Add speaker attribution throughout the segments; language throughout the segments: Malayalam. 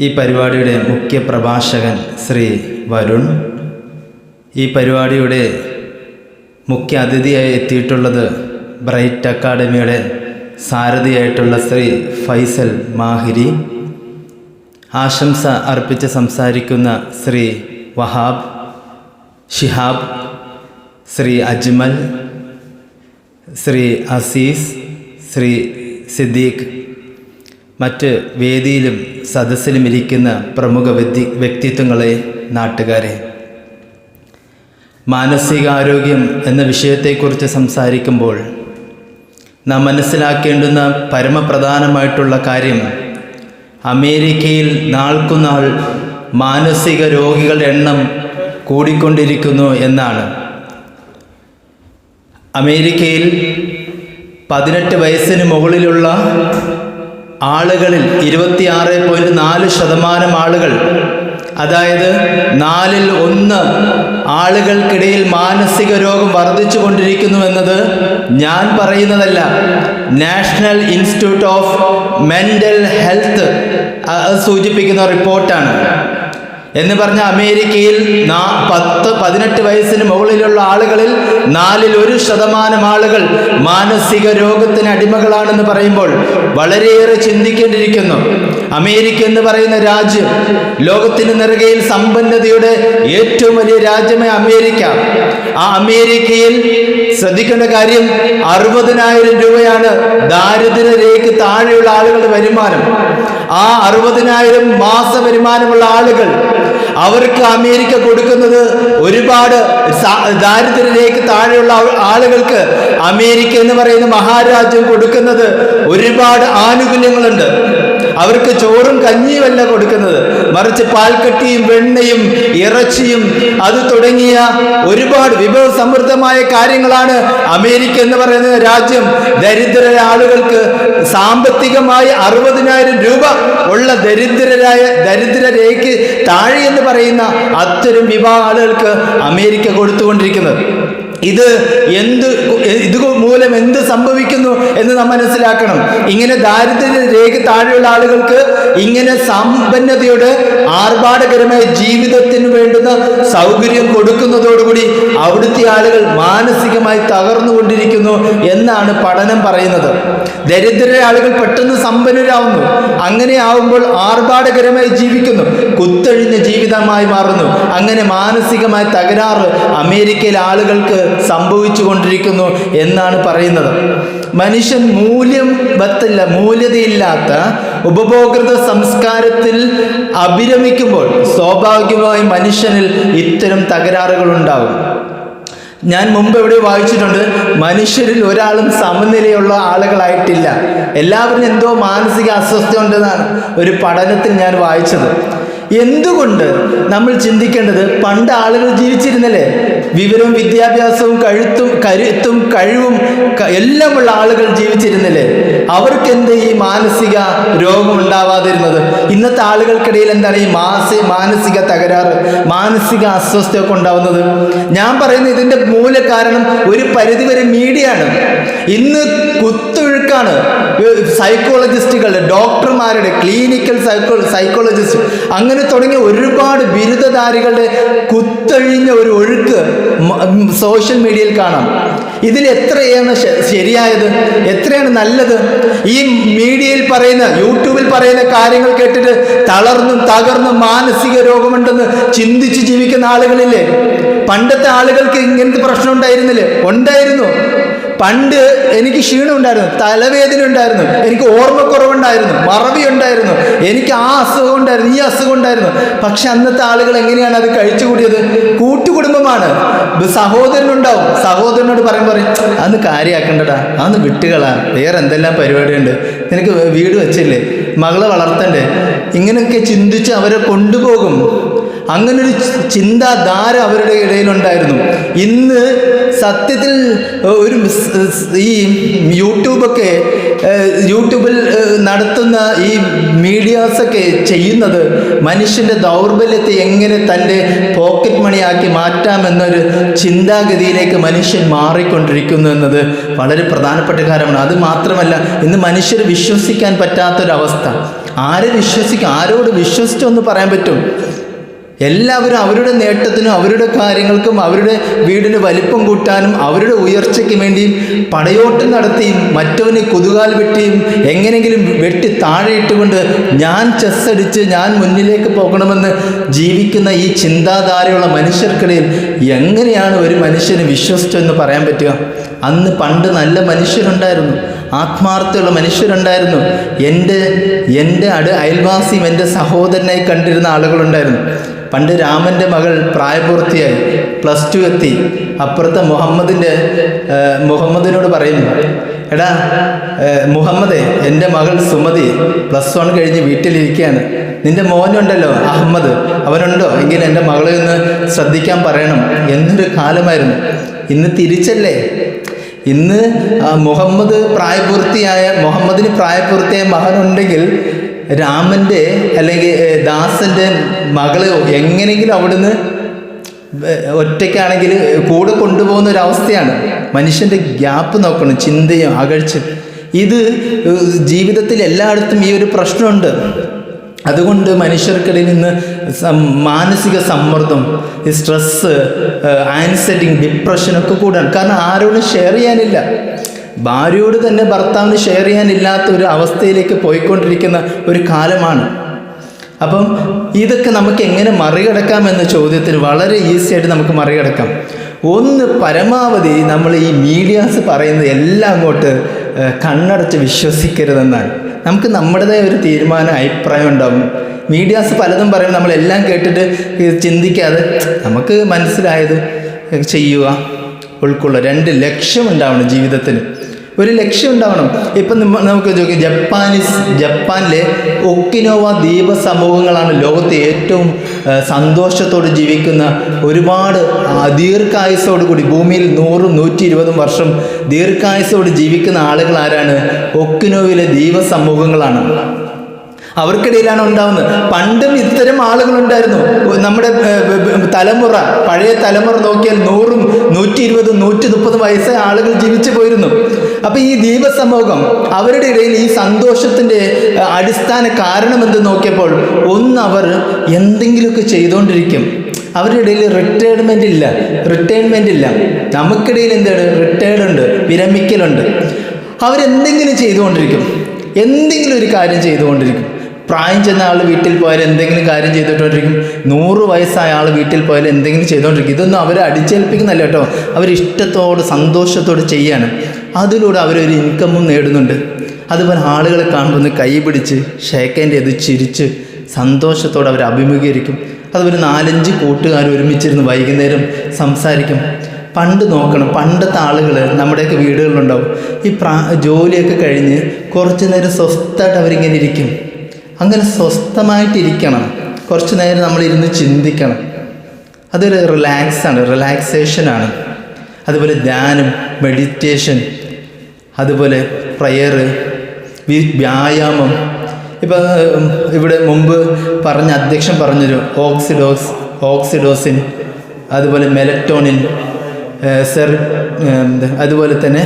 Speaker 1: ഈ പരിപാടിയുടെ മുഖ്യ പ്രഭാഷകൻ ശ്രീ വരുൺ. ഈ പരിപാടിയുടെ മുഖ്യ അതിഥിയായി എത്തിയിട്ടുള്ളത് ബ്രൈറ്റ് അക്കാഡമിയുടെ സാരഥിയായിട്ടുള്ള ശ്രീ ഫൈസൽ മാഹിരി. ആശംസ അർപ്പിച്ച് സംസാരിക്കുന്ന ശ്രീ വഹാബ് ഷിഹാബ് ശ്രീ അജ്മൽ ശ്രീ അസീസ് ശ്രീ സിദ്ദീഖ് മറ്റ് വേദിയിലും സദസ്സിലും ഇരിക്കുന്ന പ്രമുഖ വ്യക്തി വ്യക്തിത്വങ്ങളെ നാട്ടുകാരെ. മാനസികാരോഗ്യം എന്ന വിഷയത്തെക്കുറിച്ച് സംസാരിക്കുമ്പോൾ നാം മനസ്സിലാക്കേണ്ടുന്ന പരമപ്രധാനമായിട്ടുള്ള കാര്യം അമേരിക്കയിൽ നാൾക്കുനാൾ മാനസിക രോഗികളുടെ എണ്ണം കൂടിക്കൊണ്ടിരിക്കുന്നു എന്നാണ്. അമേരിക്കയിൽ പതിനെട്ട് വയസ്സിന് മുകളിലുള്ള ആളുകളിൽ ഇരുപത്തിയാറ് പോയിന്റ് നാല് ശതമാനം ആളുകൾ അതായത് നാലിൽ ഒന്ന് ആളുകൾക്കിടയിൽ മാനസിക രോഗം വർദ്ധിച്ചു കൊണ്ടിരിക്കുന്നു എന്നത് ഞാൻ പറയുന്നതല്ല. National institute of mental health സൂചിപ്പിക്കുന്ന റിപ്പോർട്ടാണ്. എന്ന് പറഞ്ഞ അമേരിക്കയിൽ പത്ത് പതിനെട്ട് വയസ്സിന് മുകളിലുള്ള ആളുകളിൽ നാലിൽ ഒരു ശതമാനം ആളുകൾ മാനസിക രോഗത്തിന് അടിമകളാണെന്ന് പറയുമ്പോൾ വളരെയേറെ ചിന്തിക്കേണ്ടിയിരിക്കുന്നു. അമേരിക്ക എന്ന് പറയുന്ന രാജ്യം ലോകത്തിന് നിറകയിൽ സമ്പന്നതയുടെ ഏറ്റവും വലിയ രാജ്യമേ അമേരിക്ക. ആ അമേരിക്കയിൽ ശ്രദ്ധിക്കേണ്ട കാര്യം അറുപതിനായിരം രൂപയാണ് ദാരിദ്ര്യരേഖയ്ക്ക് താഴെയുള്ള ആളുകളുടെ വരുമാനം. ആ അറുപതിനായിരം മാസ വരുമാനമുള്ള ആളുകൾ അവർക്ക് അമേരിക്ക കൊടുക്കുന്നത് ഒരുപാട് ദാരിദ്ര്യത്തിലേക്ക് താഴെയുള്ള ആളുകൾക്ക് അമേരിക്ക എന്ന് പറയുന്ന മഹാരാജ്യം കൊടുക്കുന്നത് ഒരുപാട് ആനുകൂല്യങ്ങളുണ്ട്. അവർക്ക് ചോറും കഞ്ഞിയുമല്ല കൊടുക്കുന്നത്. മറിച്ച് പാൽക്കട്ടിയും വെണ്ണയും ഇറച്ചിയും അത് തുടങ്ങിയ ഒരുപാട് വിഭവസമൃദ്ധമായ കാര്യങ്ങളാണ് അമേരിക്ക എന്ന് പറയുന്ന രാജ്യം. ദരിദ്രരായ ആളുകൾക്ക് സാമ്പത്തികമായി അറുപതിനായിരം രൂപ ഉള്ള ദരിദ്രരായ ദരിദ്രരേഖയ്ക്ക് താഴെ എന്ന് പറയുന്ന അത്തരം വിഭാഗ ആളുകൾക്ക് അമേരിക്ക കൊടുത്തുകൊണ്ടിരിക്കുന്നത്. ഇത് എന്ത് ഇത് മൂലം എന്ത് സംഭവിക്കുന്നു എന്ന് നാം മനസ്സിലാക്കണം. ഇങ്ങനെ ദാരിദ്ര്യ രേഖ താഴെയുള്ള ആളുകൾക്ക് ഇങ്ങനെ സമ്പന്നതയുടെ ആർഭാടകരമായ ജീവിതത്തിന് വേണ്ടുന്ന സൗകര്യം കൊടുക്കുന്നതോടുകൂടി അവിടുത്തെ ആളുകൾ മാനസികമായി തകർന്നുകൊണ്ടിരിക്കുന്നു എന്നാണ് പഠനം പറയുന്നത്. ദരിദ്രരായ ആളുകൾ പെട്ടെന്ന് സമ്പന്നരാകുന്നു അങ്ങനെ ആവുമ്പോൾ ആർഭാടകരമായി ജീവിക്കുന്നു. കുത്തഴിഞ്ഞ ജീവിതമായി മാറുന്നു. അങ്ങനെ മാനസികമായ തകരാറ് അമേരിക്കയിൽ ആളുകൾക്ക് സംഭവിച്ചു കൊണ്ടിരിക്കുന്നു എന്നാണ് പറയുന്നത്. മനുഷ്യൻ മൂല്യം ബത്തല്ല മൂല്യതയില്ലാത്ത ഉപഭോക്തൃ സംസ്കാരത്തിൽ അഭിരമിക്കുമ്പോൾ സ്വാഭാവികമായി മനുഷ്യനിൽ ഇത്തരം തകരാറുകൾ ഉണ്ടാകും ഞാൻ മുമ്പ് എവിടെ വായിച്ചിട്ടുണ്ട് മനുഷ്യരിൽ ഒരാളും സമനിലയുള്ള ആളുകളായിട്ടില്ല. എല്ലാവരും എന്തോ മാനസിക അസ്വസ്ഥ ഉണ്ടെന്നാണ് ഒരു പഠനത്തിൽ ഞാൻ വായിച്ചത്. എന്തുകൊണ്ട് നമ്മൾ ചിന്തിക്കേണ്ടത് പണ്ട് ആളുകൾ ജീവിച്ചിരുന്നല്ലേ? വിവരവും വിദ്യാഭ്യാസവും കഴുത്തും കരുത്തും കഴിവും എല്ലാമുള്ള ആളുകൾ ജീവിച്ചിരുന്നില്ലേ? അവർക്ക് എന്ത് ഈ മാനസിക രോഗം ഉണ്ടാവാതിരുന്നത്? ഇന്നത്തെ ആളുകൾക്കിടയിൽ എന്താണ് ഈ മാസ മാനസിക തകരാറ് മാനസിക അസ്വസ്ഥയൊക്കെ ഉണ്ടാവുന്നത്? ഞാൻ പറയുന്ന ഇതിന്റെ മൂലകാരണം ഒരു പരിധിവരെ മീഡിയ ആണ് ഇന്ന് കുത്തൊഴുക്കാണ്. സൈക്കോളജിസ്റ്റുകളുടെ ഡോക്ടർമാരുടെ ക്ലിനിക്കൽ സൈക്കോ സൈക്കോളജിസ്റ്റ് അങ്ങനെ തുടങ്ങിയ ഒരുപാട് ബിരുദധാരികളുടെ കുത്തൊഴിഞ്ഞ ഒരു ഒഴുക്ക് സോഷ്യൽ മീഡിയയിൽ കാണാം. ഇതിൽ എത്രയാണ് ശരിയായത്? എത്രയാണ് നല്ലത്? ഈ മീഡിയയിൽ പറയുന്ന യൂട്യൂബിൽ പറയുന്ന കാര്യങ്ങൾ കേട്ടിട്ട് തളർന്നും തകർന്നും മാനസിക രോഗമുണ്ടെന്ന് ചിന്തിച്ച് ജീവിക്കുന്ന ആളുകളില്ലേ? പണ്ടത്തെ ആളുകൾക്ക് ഇങ്ങനത്തെ പ്രശ്നം ഉണ്ടായിരുന്നില്ലേ? ഉണ്ടായിരുന്നു. പണ്ട് എനിക്ക് ക്ഷീണം ഉണ്ടായിരുന്നു തലവേദന ഉണ്ടായിരുന്നു എനിക്ക് ഓർമ്മക്കുറവുണ്ടായിരുന്നു മറവി ഉണ്ടായിരുന്നു എനിക്ക് ആ അസുഖം ഉണ്ടായിരുന്നു ഈ അസുഖം ഉണ്ടായിരുന്നു. പക്ഷെ അന്നത്തെ ആളുകൾ എങ്ങനെയാണ് അത് കഴിച്ചു കൂടിയത് കൂട്ടുകുടുംബമാണ്. സഹോദരനുണ്ടാവും. സഹോദരനോട് പറയും പറയും അന്ന് കാര്യമാക്കണ്ടടാ അന്ന് വിട്ടുകളാ വേറെ എന്തെല്ലാം പരിപാടിയുണ്ട്? നിനക്ക് വീട് വെച്ചില്ലേ? മകളെ വളർത്തണ്ടേ? ഇങ്ങനെയൊക്കെ ചിന്തിച്ച് അവരെ കൊണ്ടുപോകും. അങ്ങനൊരു ചി- ചിന്താധാര അവരുടെ ഇടയിലുണ്ടായിരുന്നു. ഇന്ന് സത്യത്തിൽ ഒരു ഈ യൂട്യൂബൊക്കെ യൂട്യൂബിൽ നടത്തുന്ന ഈ മീഡിയാസൊക്കെ ചെയ്യുന്നത് മനുഷ്യന്റെ ദൗർബല്യത്തെ എങ്ങനെ തന്റെ പോക്കറ്റ് മണിയാക്കി മാറ്റാമെന്നൊരു ചിന്താഗതിയിലേക്ക് മനുഷ്യൻ മാറിക്കൊണ്ടിരിക്കുന്നു എന്നത് വളരെ പ്രധാനപ്പെട്ട കാര്യമാണ്. അത് മാത്രമല്ല ഇന്ന് മനുഷ്യർ വിശ്വസിക്കാൻ പറ്റാത്തൊരവസ്ഥ. ആരെ വിശ്വസിക്കും ആരോട് വിശ്വസിച്ചൊന്ന് പറയാൻ പറ്റും? എല്ലാവരും അവരുടെ നേട്ടത്തിനും അവരുടെ കാര്യങ്ങൾക്കും അവരുടെ വീടിന് വലിപ്പം കൂട്ടാനും അവരുടെ ഉയർച്ചയ്ക്ക് വേണ്ടിയും പടയോട്ടം നടത്തിയും മറ്റവനെ കൊതുകാൽ വെട്ടിയും എങ്ങനെയെങ്കിലും വെട്ടി താഴെ ഇട്ടുകൊണ്ട് ഞാൻ ചെസ് അടിച്ച് ഞാൻ മുന്നിലേക്ക് പോകണമെന്ന് ജീവിക്കുന്ന ഈ ചിന്താധാരയുള്ള മനുഷ്യർക്കിടയിൽ എങ്ങനെയാണ് ഒരു മനുഷ്യന് വിശ്വസിച്ചെന്ന് പറയാൻ പറ്റുക? അന്ന് പണ്ട് നല്ല മനുഷ്യരുണ്ടായിരുന്നു. ആത്മാർത്ഥമുള്ള മനുഷ്യരുണ്ടായിരുന്നു. എന്റെ എന്റെ അട് അയൽവാസിയും എന്റെ സഹോദരനായി കണ്ടിരുന്ന ആളുകളുണ്ടായിരുന്നു. പണ്ട് രാമന്റെ മകൾ പ്രായപൂർത്തിയായി. പ്ലസ് ടു എത്തി. അപ്പുറത്തെ മുഹമ്മദിന്റെ മുഹമ്മദിനോട് പറയുന്നു എടാ മുഹമ്മദേ എന്റെ മകൾ സുമതി പ്ലസ് വൺ കഴിഞ്ഞ് വീട്ടിലിരിക്കുകയാണ്. നിന്റെ മോനുണ്ടല്ലോ അഹമ്മദ്. അവനുണ്ടോ? എങ്കിൽ എന്റെ മകളെ ഒന്ന് ശ്രദ്ധിക്കാൻ പറയണം. എന്നൊരു കാലമായിരുന്നു. ഇന്ന് തിരിച്ചല്ലേ? ഇന്ന് മുഹമ്മദ് പ്രായപൂർത്തിയായ മുഹമ്മദിന് പ്രായപൂർത്തിയായ മകനുണ്ടെങ്കിൽ രാമന്റെ അല്ലെങ്കിൽ ദാസന്റെ മകൾ എങ്ങനെയെങ്കിലും അവിടുന്ന് ഒറ്റയ്ക്കാണെങ്കിൽ കൂടെ കൊണ്ടുപോകുന്ന ഒരു അവസ്ഥയാണ്. മനുഷ്യന്റെ ഗ്യാപ്പ് നോക്കണം ചിന്തയും അകഴ്ച ഇത് ജീവിതത്തിൽ എല്ലായിടത്തും ഈ ഒരു പ്രശ്നമുണ്ട്. അതുകൊണ്ട് മനുഷ്യർക്കിടയിൽ നിന്ന് മാനസിക സമ്മർദ്ദം സ്ട്രെസ്സ് ആൻസൈറ്റി ഡിപ്രഷനൊക്കെ കൂടാണ്. കാരണം ആരോടും ഷെയർ ചെയ്യാനില്ല. ഭാര്യയോട് തന്നെ ഭർത്താവിന് ഷെയർ ചെയ്യാനില്ലാത്ത ഒരു അവസ്ഥയിലേക്ക് പോയിക്കൊണ്ടിരിക്കുന്ന ഒരു കാലമാണ്. അപ്പം ഇതൊക്കെ നമുക്ക് എങ്ങനെ മറികടക്കാം എന്ന ചോദ്യത്തിന് വളരെ ഈസി ആയിട്ട് നമുക്ക് മറികടക്കാം. ഒന്ന് പരമാവധി നമ്മൾ ഈ മീഡിയാസ് പറയുന്നത് എല്ലാം അങ്ങോട്ട് കണ്ണടച്ച് വിശ്വസിക്കരുതെന്നാണ്. നമുക്ക് നമ്മുടേതായ ഒരു തീരുമാനം അഭിപ്രായം ഉണ്ടാകും മീഡിയാസ് പലതും പറയും നമ്മളെല്ലാം കേട്ടിട്ട് ചിന്തിക്കാതെ നമുക്ക് മനസ്സിലായത് ചെയ്യുക ഉൾക്കൊള്ളുക. രണ്ട് ലക്ഷ്യം ഉണ്ടാവണം ജീവിതത്തിന് ഒരു ലക്ഷ്യം ഉണ്ടാവണം. ഇപ്പം നമുക്ക് ചോദിക്കാം ജപ്പാനീസ് ജപ്പാനിലെ ഒക്കിനോവ ദ്വീപ സമൂഹങ്ങളാണ് ലോകത്തെ ഏറ്റവും സന്തോഷത്തോട് ജീവിക്കുന്ന ഒരുപാട് ദീർഘായുസോടുകൂടി കൂടി ഭൂമിയിൽ നൂറും നൂറ്റി ഇരുപതും വർഷം ദീർഘായുസോട് ജീവിക്കുന്ന ആളുകൾ ആരാണ്? ഒക്കിനോവിലെ ദൈവസമൂഹങ്ങളാണ് സമൂഹങ്ങളാണ് അവർക്കിടയിലാണ് ഉണ്ടാവുന്നത്. പണ്ടും ഇത്തരം ആളുകളുണ്ടായിരുന്നു നമ്മുടെ തലമുറ പഴയ തലമുറ നോക്കിയാൽ നൂറും നൂറ്റി ഇരുപതും നൂറ്റി മുപ്പതും വയസ്സായ ആളുകൾ ജീവിച്ചു പോയിരുന്നു. അപ്പം ഈ ദീപസമൂഹം അവരുടെ ഇടയിൽ ഈ സന്തോഷത്തിന്റെ അടിസ്ഥാന കാരണം എന്ത് നോക്കിയപ്പോൾ ഒന്ന് അവർ എന്തെങ്കിലുമൊക്കെ ചെയ്തുകൊണ്ടിരിക്കും അവരുടെ ഇടയിൽ റിട്ടയർമെന്റ് ഇല്ല. റിട്ടയർമെന്റ് ഇല്ല. നമുക്കിടയിൽ എന്താണ്? റിട്ടയർഡ് ഉണ്ട്. വിരമിക്കലുണ്ട്. അവരെന്തെങ്കിലും ചെയ്തുകൊണ്ടിരിക്കും. എന്തെങ്കിലും ഒരു കാര്യം ചെയ്തുകൊണ്ടിരിക്കും. പ്രായം ചെന്ന ആൾ വീട്ടിൽ പോയാൽ എന്തെങ്കിലും കാര്യം ചെയ്തുകൊണ്ടിരിക്കും. നൂറ് വയസ്സായ ആൾ വീട്ടിൽ പോയാൽ എന്തെങ്കിലും ചെയ്തുകൊണ്ടിരിക്കും. ഇതൊന്നും അവരെ അടിച്ചേൽപ്പിക്കുന്നല്ല കേട്ടോ. അവരിഷ്ടത്തോട് സന്തോഷത്തോട് ചെയ്യാണ്. അതിലൂടെ അവരൊരു ഇൻകമും നേടുന്നുണ്ട്. അതുപോലെ ആളുകളെ കാണുമ്പോൾ ഒന്ന് കൈ പിടിച്ച് ഷേക്കന്റെ ഇത് ചിരിച്ച് സന്തോഷത്തോടെ അവർ അഭിമുഖീകരിക്കും. അതുപോലെ നാലഞ്ച് കൂട്ടുകാർ ഒരുമിച്ചിരുന്ന് വൈകുന്നേരം സംസാരിക്കും. പണ്ട് നോക്കണം പണ്ടത്തെ ആളുകൾ നമ്മുടെയൊക്കെ വീടുകളിലുണ്ടാവും. ഈ പ്രാ ജോലിയൊക്കെ കഴിഞ്ഞ് കുറച്ച് നേരം സ്വസ്ഥമായിട്ട് അവരിങ്ങനെ ഇരിക്കും. അങ്ങനെ സ്വസ്ഥമായിട്ടിരിക്കണം. കുറച്ച് നേരം നമ്മളിരുന്ന് ചിന്തിക്കണം. അതൊരു റിലാക്സാണ് റിലാക്സേഷനാണ് അതുപോലെ ധ്യാനം മെഡിറ്റേഷൻ അതുപോലെ പ്രയർ വ്യായാമം ഇപ്പം ഇവിടെ മുമ്പ് പറഞ്ഞ അധ്യക്ഷൻ പറഞ്ഞൊരു ഓക്സിഡോസ് ഓക്സിഡോസിൻ അതുപോലെ മെലറ്റോണിൻ സെർ അതുപോലെ തന്നെ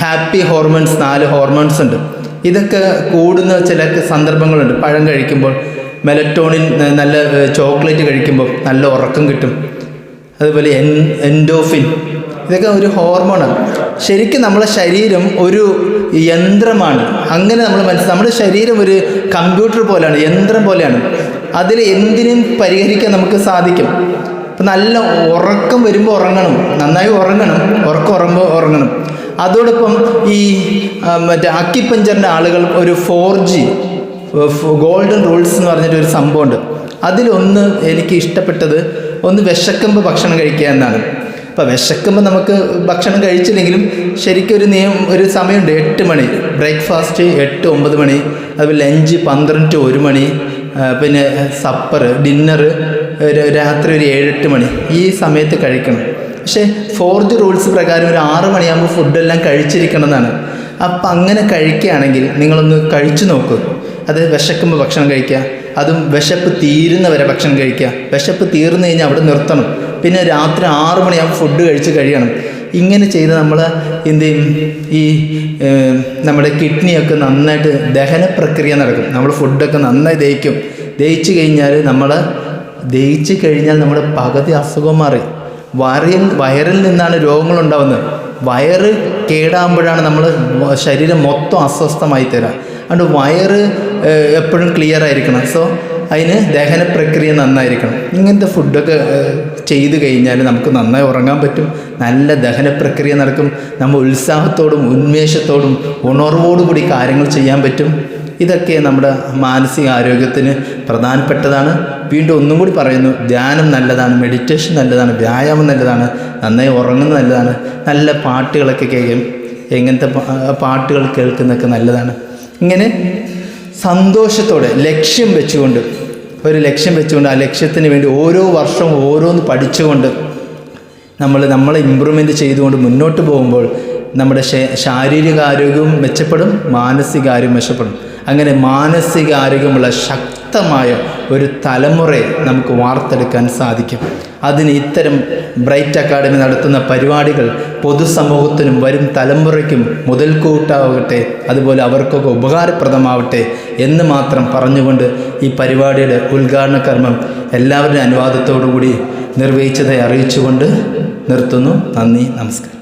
Speaker 1: ഹാപ്പി ഹോർമോൺസ് നാല് ഹോർമോൺസ് ഉണ്ട്. ഇതൊക്കെ കൂടുന്ന ചില സന്ദർഭങ്ങളുണ്ട്. പഴം കഴിക്കുമ്പോൾ മെലറ്റോണിൻ നല്ല ചോക്ലേറ്റ് കഴിക്കുമ്പോൾ നല്ല ഉറക്കം കിട്ടും. അതുപോലെ എൻ എൻഡോഫിൻ ഇതൊക്കെ ഒരു ഹോർമോണാണ്. ശരിക്കും നമ്മളെ ശരീരം ഒരു യന്ത്രമാണ്. അങ്ങനെ നമ്മൾ മനസ്സിൽ നമ്മുടെ ശരീരം ഒരു കമ്പ്യൂട്ടർ പോലെയാണ് യന്ത്രം പോലെയാണ്. അതിൽ എന്തിനും പരിഹരിക്കാൻ നമുക്ക് സാധിക്കും. ഇപ്പം നല്ല ഉറക്കം വരുമ്പോൾ ഉറങ്ങണം. നന്നായി ഉറങ്ങണം. ഉറക്കം ഉറങ്ങുമ്പോൾ ഉറങ്ങണം. അതോടൊപ്പം ഈ മറ്റേ അക്കിപ്പഞ്ചറിന്റെ ആളുകൾ ഒരു ഫോർ ജി ഗോൾഡൻ റൂൾസ് എന്ന് പറഞ്ഞിട്ട് ഒരു സംഭവമുണ്ട്. അതിലൊന്ന് എനിക്ക് ഇഷ്ടപ്പെട്ടത് ഒന്ന് വിശക്കുമ്പോൾ ഭക്ഷണം കഴിക്കുക എന്നാണ്. അപ്പോൾ വിശക്കുമ്പോൾ നമുക്ക് ഭക്ഷണം കഴിച്ചില്ലെങ്കിലും ശരിക്കും ഒരു നിയമം ഒരു സമയമുണ്ട്. എട്ട് മണി. ബ്രേക്ക്ഫാസ്റ്റ് എട്ട് ഒമ്പത് മണി. അതുപോലെ ലഞ്ച് പന്ത്രണ്ട് ടു ഒരു മണി. പിന്നെ സപ്പർ ഡിന്നർ രാത്രി ഒരു ഏഴെട്ട് മണി. ഈ സമയത്ത് കഴിക്കണം. പക്ഷേ ഫോർജ് റൂൾസ് പ്രകാരം ഒരു ആറ് മണിയാകുമ്പോൾ ഫുഡെല്ലാം കഴിച്ചിരിക്കണം എന്നാണ് അപ്പം അങ്ങനെ കഴിക്കുകയാണെങ്കിൽ നിങ്ങളൊന്ന് കഴിച്ചു നോക്കൂ. അത് വിശക്കുമ്പോൾ ഭക്ഷണം കഴിക്കുക. അതും വിശപ്പ് തീരുന്നവരെ ഭക്ഷണം കഴിക്കുക. വിശപ്പ് തീർന്നു കഴിഞ്ഞാൽ അവിടെ നിർത്തണം. പിന്നെ രാത്രി ആറ് മണിയാകുമ്പോൾ ഫുഡ് കഴിച്ച് കഴിയണം. ഇങ്ങനെ ചെയ്ത് നമ്മൾ എന്ത് ചെയ്യും? ഈ നമ്മുടെ കിഡ്നിയൊക്കെ നന്നായിട്ട് ദഹന പ്രക്രിയ നടക്കും. നമ്മൾ ഫുഡൊക്കെ നന്നായി ദഹിക്കും. ദഹിച്ചു കഴിഞ്ഞാൽ നമ്മൾ ദഹിച്ചു കഴിഞ്ഞാൽ നമ്മുടെ പകുതി അസുഖം മാറി. വയറിൽ വയറിൽ നിന്നാണ് രോഗങ്ങളുണ്ടാവുന്നത് വയറ് കേടാകുമ്പോഴാണ് നമ്മൾ ശരീരം മൊത്തം അസ്വസ്ഥമായി തരാം. അതുകൊണ്ട് വയറ് എപ്പോഴും ക്ലിയർ ആയിരിക്കണം. സോ അതിന് ദഹന പ്രക്രിയ നന്നായിരിക്കണം. ഇങ്ങനത്തെ ഫുഡൊക്കെ ചെയ്ത് കഴിഞ്ഞാൽ നമുക്ക് നന്നായി ഉറങ്ങാൻ പറ്റും. നല്ല ദഹന പ്രക്രിയ നടക്കും. നമ്മൾ ഉത്സാഹത്തോടും ഉന്മേഷത്തോടും ഉണർവോടുകൂടി കാര്യങ്ങൾ ചെയ്യാൻ പറ്റും. ഇതൊക്കെ നമ്മുടെ മാനസിക ആരോഗ്യത്തിന് പ്രധാനപ്പെട്ടതാണ്. വീണ്ടും ഒന്നും കൂടി പറയുന്നു ധ്യാനം നല്ലതാണ് മെഡിറ്റേഷൻ നല്ലതാണ് വ്യായാമം നല്ലതാണ് നന്നായി ഉറങ്ങുന്നത് നല്ലതാണ് നല്ല പാട്ടുകളൊക്കെ കേൾക്കും. എങ്ങനത്തെ പാട്ടുകൾ കേൾക്കുന്നതൊക്കെ നല്ലതാണ്. ഇങ്ങനെ സന്തോഷത്തോടെ ലക്ഷ്യം വെച്ചുകൊണ്ട് ഒരു ലക്ഷ്യം വെച്ചുകൊണ്ട് ആ ലക്ഷ്യത്തിന് വേണ്ടി ഓരോ വർഷവും ഓരോന്ന് പഠിച്ചുകൊണ്ട് നമ്മൾ നമ്മളെ ഇമ്പ്രൂവ്മെന്റ് ചെയ്തുകൊണ്ട് മുന്നോട്ട് പോകുമ്പോൾ നമ്മുടെ ശാരീരിക ആരോഗ്യവും മെച്ചപ്പെടും മാനസികാരോഗ്യം മെച്ചപ്പെടും. അങ്ങനെ മാനസികാരോഗ്യമുള്ള ശക്തമായ ഒരു തലമുറയെ നമുക്ക് വാർത്തെടുക്കാൻ സാധിക്കും. അതിന് ഇത്തരം ബ്രൈറ്റ് അക്കാഡമി നടത്തുന്ന പരിപാടികൾ പൊതുസമൂഹത്തിനും വരും തലമുറയ്ക്കും മുതൽക്കൂട്ടാവട്ടെ അതുപോലെ അവർക്കൊക്കെ ഉപകാരപ്രദമാവട്ടെ എന്ന് മാത്രം പറഞ്ഞുകൊണ്ട് ഈ പരിപാടിയുടെ ഉദ്ഘാടന കർമ്മം എല്ലാവരുടെയും അനുവാദത്തോടു കൂടി നിർവഹിച്ചതായി അറിയിച്ചുകൊണ്ട് നിർത്തുന്നു. നന്ദി നമസ്കാരം.